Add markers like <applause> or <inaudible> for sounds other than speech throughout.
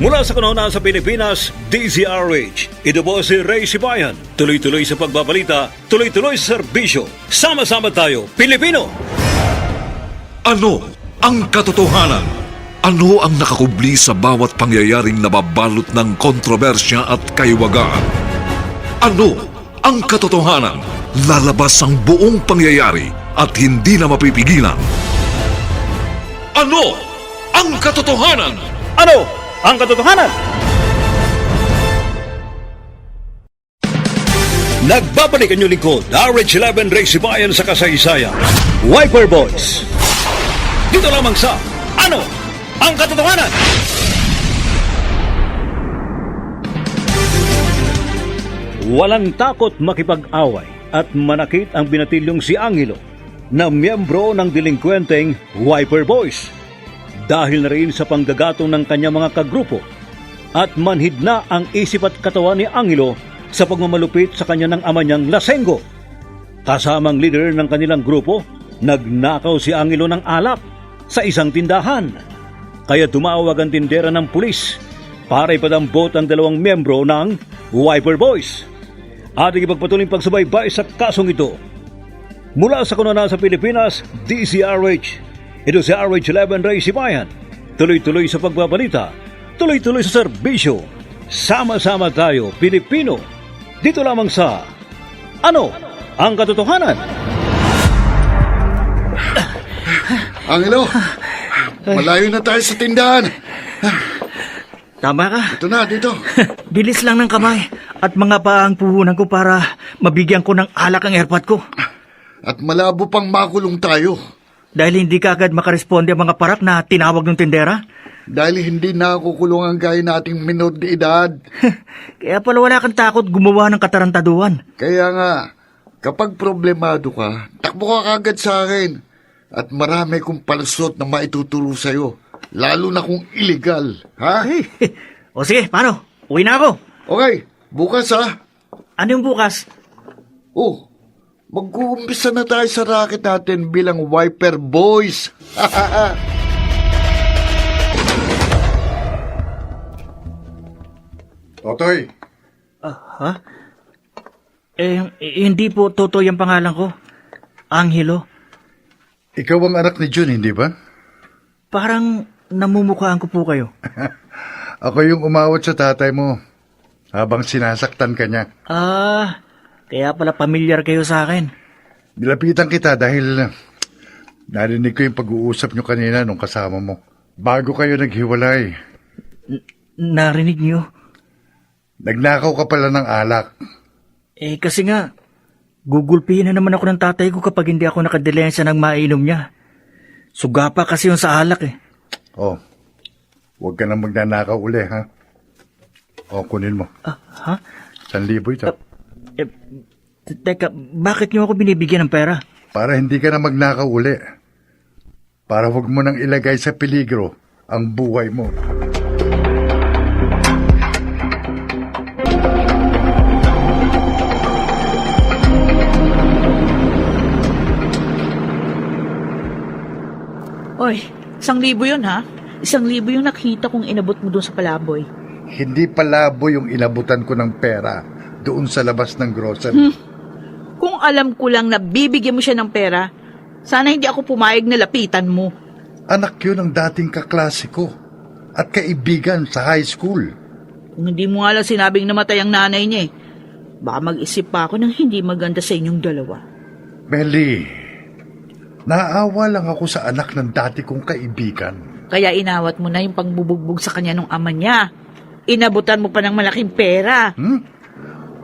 Mula sa kanuna sa Pilipinas, DZRH. Ito po si Ray Sibayan. Tuloy-tuloy sa pagbabalita, tuloy-tuloy sa serbisyo. Sama-sama tayo, Pilipino! Ano ang katotohanan? Ano ang nakakubli sa bawat pangyayaring nababalot ng kontrobersya at kaiwagaan? Ano ang katotohanan? Lalabas ang buong pangyayari at hindi na mapipigilan. Ano ang katotohanan? Ano ang katotohanan? Nagbabalik ang inyong lingkod, RH11 Ray Sibayan sa kasaysayan. Wiper Boys. Dito lamang sa Ano ang katotohanan? Walang takot makipag-away at manakit ang binatilyong si Angelo na miyembro ng delinkwenteng Wiper Boys dahil na rin sa panggagatong ng kanyang mga kagrupo at manhid na ang isip at katawan ni Angelo sa pagmamalupit sa kanya ng ama niyang Lasengo. Kasamang leader ng kanilang grupo, nagnakaw si Angelo ng alak sa isang tindahan. Kaya tumawag ang tindera ng pulis para ipadambot ang dalawang miyembro ng Wiper Boys. Ating ipagpatuloy pagsubaybay sa kasong ito. Mula sa kanuna sa Pilipinas, DCRH. Ito si RH11 Ray Sibayan. Tuloy-tuloy sa pagbabalita, tuloy-tuloy sa serbisyo. Sama-sama tayo, Pilipino. Dito lamang sa Ano ang katotohanan? Angelo, malayo na tayo sa tindahan. Tama ka. Ito na, dito. <laughs> Bilis lang ng kamay at mga paa ang puhunan ko para mabigyan ko ng alak ang airpot ko. At malabo pang makulong tayo. Dahil hindi ka agad makaresponde ang mga parak na tinawag ng tindera. Dahil hindi nakukulong ang gaya nating minor de edad. <laughs> Kaya pala wala kang takot gumawa ng katarantaduhan. Kaya nga, kapag problemado ka, takbo ka kagad sa akin. At marami kong palusot na maituturo sa'yo. Lalo na kung illegal. Ha? <laughs> o sige, paano? Uwi na ako. Okay, bukas ha. Ano yung bukas? Oh, mag-uumpisa na tayo sa racket natin bilang Wiper Boys. <laughs> Totoy, Ha? Eh, eh, hindi po totoo yung pangalan ko. Angelo. ikaw ang anak ni June, hindi ba? Parang namumukhaan ko po kayo. <laughs> Ako yung umawat sa tatay mo habang sinasaktan ka niya. Ah, kaya pala pamilyar kayo sa akin. Nilapitan kita dahil narinig ko yung pag-uusap nyo kanina nung kasama mo. Bago kayo naghiwalay, Narinig niyo? nagnakaw ka pala ng alak. Eh, kasi nga, gugulpihin na naman ako ng tatay ko kapag hindi ako nakadilensya ng mainom niya. Suga pa kasi yung sa alak eh. Oh, huwag ka na magnanakaw uli, ha? O, kunin mo. Ah, ha? San libo ito. Eh, te- teka, bakit niyo ako binibigyan ng pera? Para hindi ka na magnakaw uli. Para huwag mo nang ilagay sa peligro ang buhay mo. Oy, isang libo yun ha? Isang libo yung nakita kong inabot mo doon sa palaboy. Hindi palabo yung inabutan ko ng pera doon sa labas ng grocery. Kung alam ko lang na bibigyan mo siya ng pera, sana hindi ako pumayag na lapitan mo. Anak yun ng dating kaklase ko at kaibigan sa high school. Kung hindi mo lang sinabing namatay ang nanay niya eh, baka mag-isip pa ako ng hindi maganda sa inyong dalawa. Melly, naawa lang ako sa anak ng dati kong kaibigan. Kaya inawat mo na yung pangbubugbog sa kanya nung ama niya. Inabutan mo pa ng malaking pera. Hmm?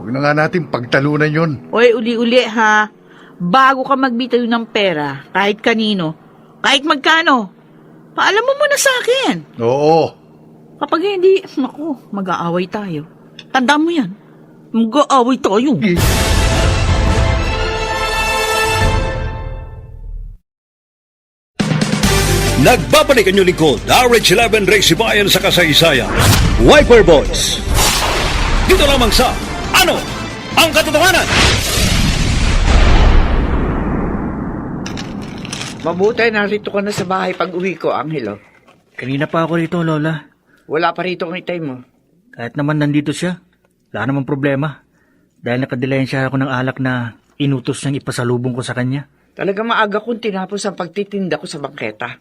Huwag na nga natin pagtalunan yun. Oy, uli-uli ha. Bago ka magbitaw ng pera, kahit kanino, kahit magkano, paalam mo muna sa akin. Oo, Kapag hindi, naku, mag-aaway tayo. Tandaan mo yan. Mag-aaway tayo. Nagbabalik ang inyong lingkod, RH11 Race Bayan sa kasaysayan. Wiper Boys. Dito lamang sa Ano ang Katotohanan? Mabuti narito ka na sa bahay pag uwi ko, Angelo. Kanina pa ako rito, Lola. Wala pa rito ang itay mo. Kahit naman nandito siya, wala namang problema. Dahil nakadilensya ako ng alak na inutos niyang ipasalubong ko sa kanya. Talaga maaga kong tinapos ang pagtitinda ko sa bangketa.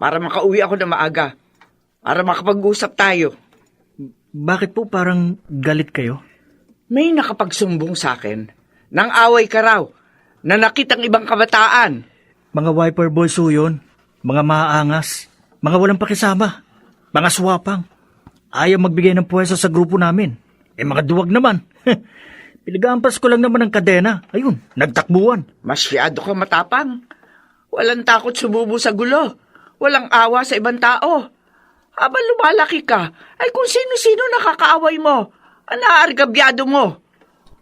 Para makauwi ako na maaga. Para makapag-usap tayo. Bakit po parang galit kayo? May nakapagsumbong sa akin. Nang away ka raw. Nanakit ang ibang kabataan. Mga wiper boys ho yun. Mga maaangas. Mga walang pakisama. Mga swapang. Ayaw magbigay ng puwesto sa grupo namin. Eh mga duwag naman. <laughs> Pinagampas ko lang naman ng kadena. Ayun, nagtakbuhan. Masyado ka matapang. Walang takot sumubo sa gulo. Walang awa sa ibang tao. Habang lumalaki ka, ay kung sino-sino nakakaaway mo. Ang naaargabyado mo.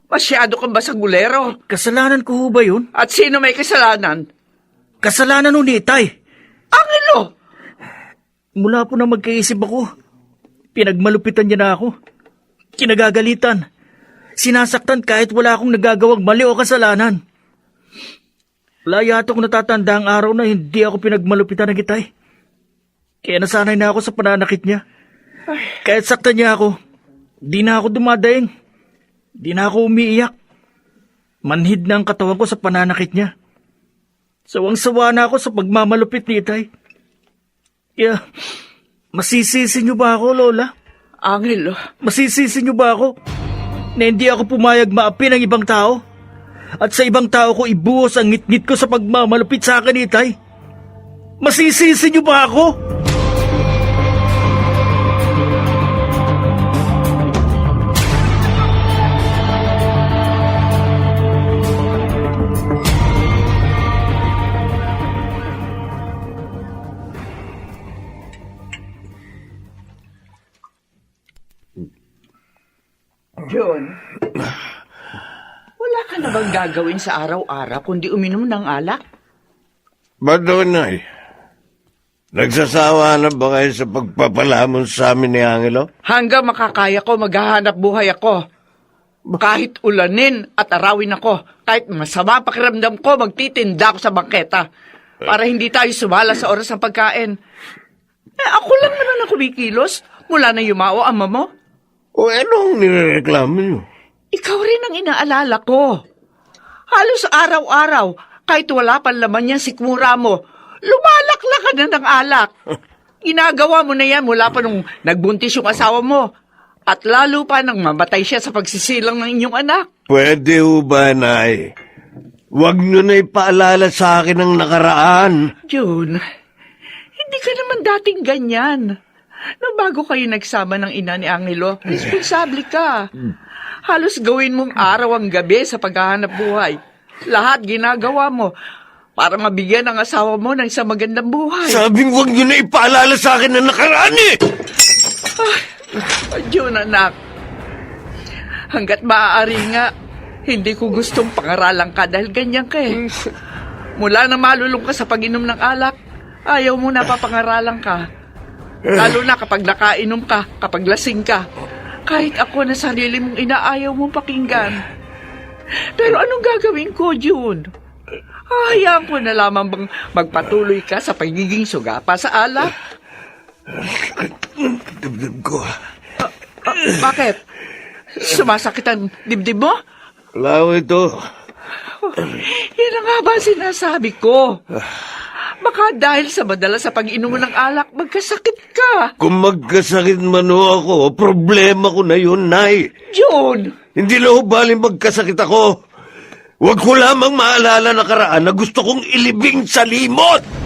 Masyado kang basagulero. Kasalanan ko ho ba yun? At sino may kasalanan? Kasalanan ho ni Itay. Angelo! Mula po na magkaisip ako, pinagmalupitan niya na ako. Kinagagalitan. Sinasaktan kahit wala akong nagagawang mali o kasalanan. Wala yata akong natatanda ang araw na hindi ako pinagmalupitan ng itay. Kaya nasanay na ako sa pananakit niya. Kahit saktan niya ako, di na ako dumadaing. Di na ako umiiyak. Manhid na ang katawan ko sa pananakit niya. Sawang-sawa na ako sa pagmamalupit ni itay. Kaya, masisisi niyo ba ako, Lola? Angelo, Masisisi niyo ba ako? Na hindi ako pumayag maapi ng ibang tao? At sa ibang tao ko ibuhos ang ngit-ngit ko sa pagmamalupit sa akin, itay? Masisisi niyo ba ako? John. Wala ka na bang gagawin sa araw-araw kundi uminom ng alak? Ba't daw, Nay? Nagsasawa na ba kayo sa pagpapalamon sa amin ni Angelo? Hanggang makakaya ko, maghahanap buhay ako. Kahit ulanin at arawin ako, kahit masama pakiramdam ko, magtitinda ako sa bangketa para hindi tayo sumala sa oras ng pagkain. Eh, ako lang naman ang kumikilos mula na yumao ama mo. O anong nireklamo niyo? Ikaw rin ang inaalala ko. Halos araw-araw, kahit wala pa laman yan sikmura mo, lumalak ka na ng alak. <laughs> Ginagawa mo na yan mula pa nung nagbuntis yung asawa mo. At lalo pa nang mamatay siya sa pagsisilang ng inyong anak. Pwede ho ba, Nay? Huwag niyo na ipaalala sa akin ang nakaraan. June, hindi ka naman dating ganyan. Nung bago kayo nagsama ng ina ni Angelo, <laughs> responsable ka. Halos gawin mong araw ang gabi sa paghahanap buhay. Lahat ginagawa mo para mabigyan ang asawa mo ng isang magandang buhay. Sabing huwag niyo na ipaalala sa akin ang nakaraan eh! June, anak. Hanggat maaari nga, hindi ko gustong pangaralan ka dahil ganyan ka eh. Mula na malulong ka sa pag-inom ng alak, ayaw mo na papangaralan ka. Lalo na kapag nakainom ka, kapag lasing ka. Kahit ako na sarili mong inaayaw mong pakinggan. Pero anong gagawin ko, June? Hayaan ko na lamang bang magpatuloy ka sa pagiging suga pa sa alak? Dibdib ko. Ah, bakit? Sumasakit ang dibdib mo? Ho ito. Yan ang nga ba sinasabi ko? Baka dahil sa madalas sa pag-inom ng alak, magkasakit ka. Kung magkasakit man ho ako, problema ko na yun, Nay. June! Hindi na ho baling magkasakit ako. Huwag ko lamang maalala na karaan na gusto kong ilibing sa limot!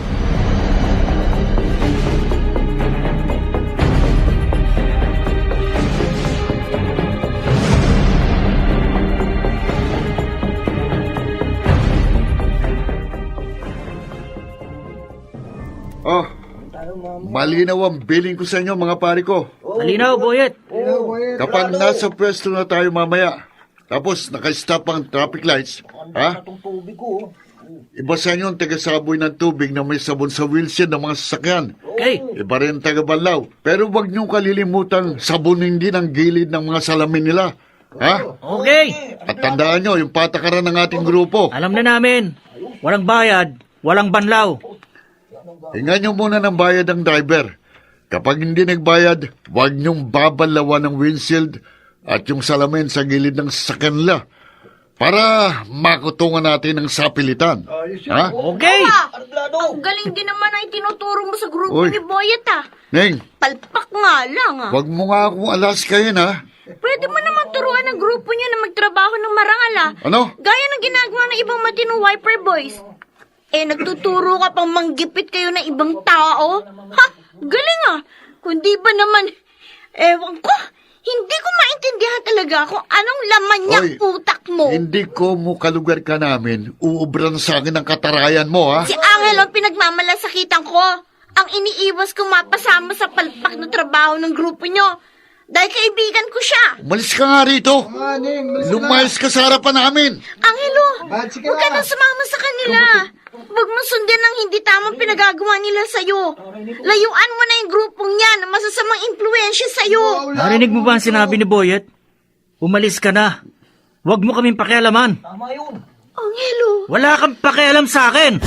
Malinaw ang billing ko sa inyo mga pare ko. Malinaw, Boyet. Kapag nasa pwesto na tayo mamaya, tapos naka-stop ang traffic lights, ha? Iba sa inyo ang taga-saboy ng tubig na may sabon sa wheelchair ng mga sasakyan. Okay. Iba rin ang taga-banlaw. Pero wag niyong kalilimutan sabunin din ang gilid ng mga salamin nila. Ha? Okay. At tandaan nyo, yung patakaran ng ating grupo. Alam na namin. Walang bayad, walang banlaw. Hingan nyo muna ng bayad ang driver. Kapag hindi nagbayad, huwag niyong babalawan ng windshield at yung salamin sa gilid ng sasakyan nila para makutungan natin ang sapilitan. Ha? Okay. Ang galing din naman ang tinuturo mo sa grupo Uy. ni Boyet ah. Ning, Palpak nga lang ah. huwag mo nga akong alas kayo ha. Pwede mo naman turuan ang grupo niyo na magtrabaho ng marangal ah. Ano? Gaya ng ginagawa ng ibang matinong wiper boys. Eh, nagtuturo ka pang manggipit kayo ng ibang tao? Ha? Galing ah. Kundi ba naman, ewan ko, hindi ko maintindihan talaga kung anong laman niya Hoy, utak mo. Hindi ko mo kalugar ka namin. Uubran sa akin ang katarayan mo, ha? Si Angel ang pinagmamalasakitan ko. Ang iniiwas ko mapasama sa palpak na trabaho ng grupo nyo. Dahil kaibigan ko siya. Umalis ka nga rito. Lumayas ka sa harapan namin. Angelo, huwag ka nang sumama sa kanila. Huwag mo sundin ang hindi tamang pinagagawa nila sa'yo. Layuan mo na yung grupong yan na masasamang impluensya sa'yo. Narinig mo ba ang sinabi ni Boyet? Umalis ka na. Huwag mo kaming pakialaman. Angelo, Wala kang pakialam sa akin.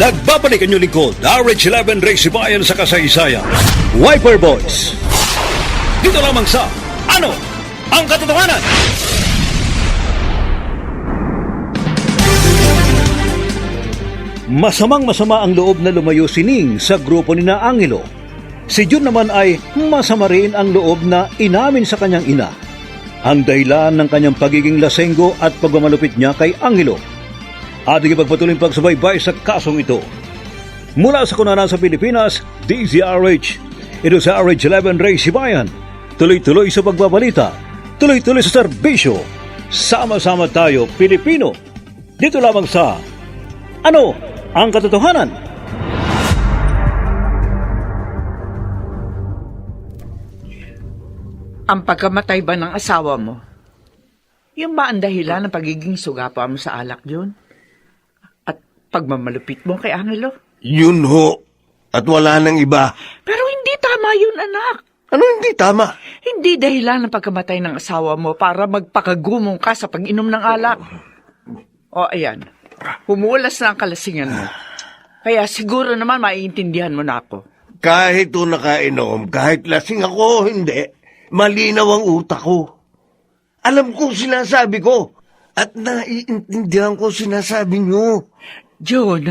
Nagbabalik ang lingkod, RH11 Race Bayan sa kasaysayan. Wiper Boys. Dito lamang sa Ano ang Katotohanan? Masamang masama ang loob na lumayo si Ning sa grupo ni na Angelo. Si Jun naman ay masama rin ang loob na inamin sa kanyang ina. Ang dahilan ng kanyang pagiging lasenggo at pagmamalupit niya kay Angelo ating ipagpatuloy pagsubaybay sa kasong ito. Mula sa kunanan sa Pilipinas, DZRH. Ito sa RH11 Ray Sibayan. Tuloy-tuloy sa pagbabalita. Tuloy-tuloy sa serbisyo. Sama-sama tayo, Pilipino. Dito lamang sa Ano ang Katotohanan? Ang pagkamatay ba ng asawa mo? Yung ba ang dahilan ng pagiging sugapa mo sa alak yun? Pagmamalupit mo kay Angelo? Yun ho. At wala nang iba. Pero hindi tama yun, anak. Ano hindi tama? Hindi dahilan ng pagkamatay ng asawa mo para magpakagumong ka sa pag-inom ng alak. O, ayan. Humulas na ang kalasingan mo. Kaya siguro naman maiintindihan mo na ako. Kahit o nakainom, kahit lasing ako hindi, malinaw ang utak ko. Alam ko sinasabi ko. At naiintindihan ko sinasabi nyo. John,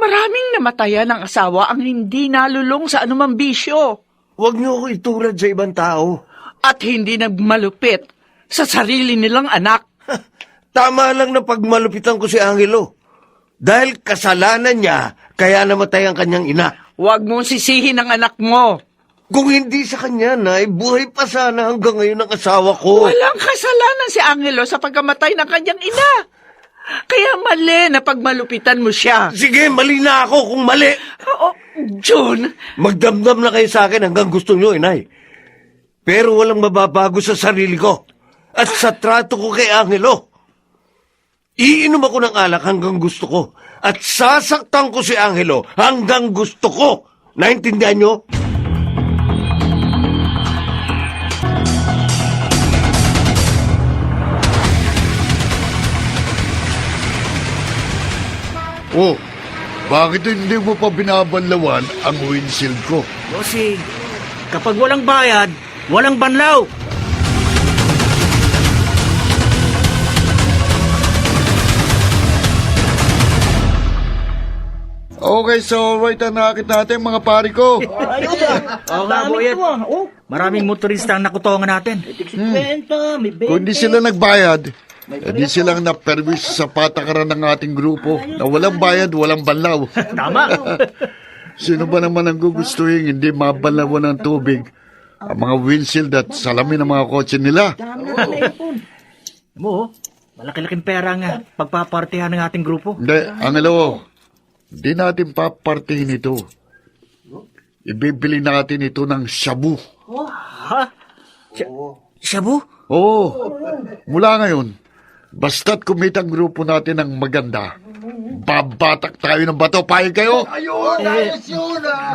maraming namatayan ng asawa ang hindi nalulong sa anumang bisyo. Huwag nyo ako itulad sa ibang tao. At hindi nagmalupit sa sarili nilang anak. Tama lang na pagmalupitan ko si Angelo. Dahil kasalanan niya, kaya namatay ang kanyang ina. Huwag mong sisihin ang anak mo. Kung hindi sa kanya, Nay, buhay pa sana hanggang ngayon ang asawa ko. Walang kasalanan si Angelo sa pagkamatay ng kanyang ina. Mali na pagmalupitan mo siya. Sige, mali na ako kung mali. Oo, John, Magdamdam na kayo sa akin hanggang gusto nyo, inay. Pero walang mababago sa sarili ko. At sa trato ko kay Angelo. Iinom ako ng alak hanggang gusto ko. At sasaktan ko si Angelo hanggang gusto ko. Naintindihan nyo? Oh, bakit hindi mo pa binabanlawan ang windshield ko? Bossing, kapag walang bayad, walang banlaw. Okay, so right na nakita natin mga pari ko. <laughs> Oo nga, Boyet. Maraming motorista ang nakutongan natin. Kung di sila nagbayad, hindi silang na-permis sa patakaran ng ating grupo na walang bayad, walang banlaw. Tama. <laughs> Sino ba naman ang gugustuhin hindi mabalawan ng tubig ang mga windshield at salamin ng mga kotse nila? Mo, malaki-laking pera nga pagpapartihan ng ating grupo. Hindi, Angelo, hindi natin papartihin ito. ibibili natin ito ng shabu. Ha? Shabu? Oo, mula ngayon, basta't kumita ang grupo natin ng maganda, babatak tayo ng bato. Payag kayo?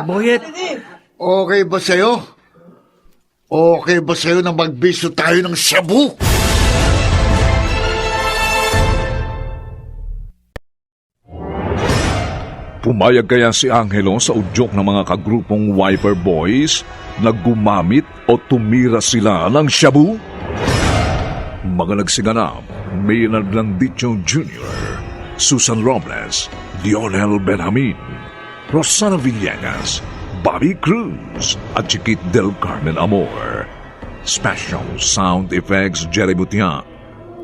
Boyet, Okay ba sa'yo? Okay ba sa'yo na magbisyo tayo ng shabu? Pumayag kaya si Angelo sa udyok ng mga kagrupong Wiper Boys na gumamit o tumira sila ng shabu? Mga nagsiganap, Maynard Landicho Jr., Susan Robles, Lionel Benjamin, Rosana Villegas, Bobby Cruz, at Chiquit del Carmen Amor. Special Sound Effects Jerry Butia,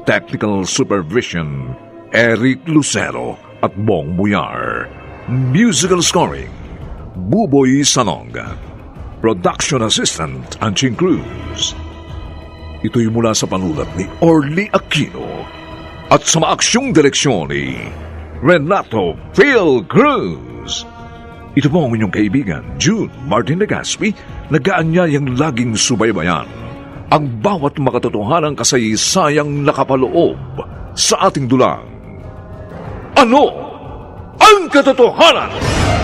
Technical Supervision Eric Lucero at Bong Buyar. Musical Scoring Buboy Salonga. Production Assistant Anching Cruz. Ito'y mula sa panulat ni Orly Aquino at sa maaksyong direksyon ni Renato Phil Cruz. Ito po ang inyong kaibigan, June Martin Legaspi, nagaanyayang laging subaybayan ang bawat makatotohanang kasaysayang nakapaloob sa ating dulang. Ano ang katotohanan? Serbisyong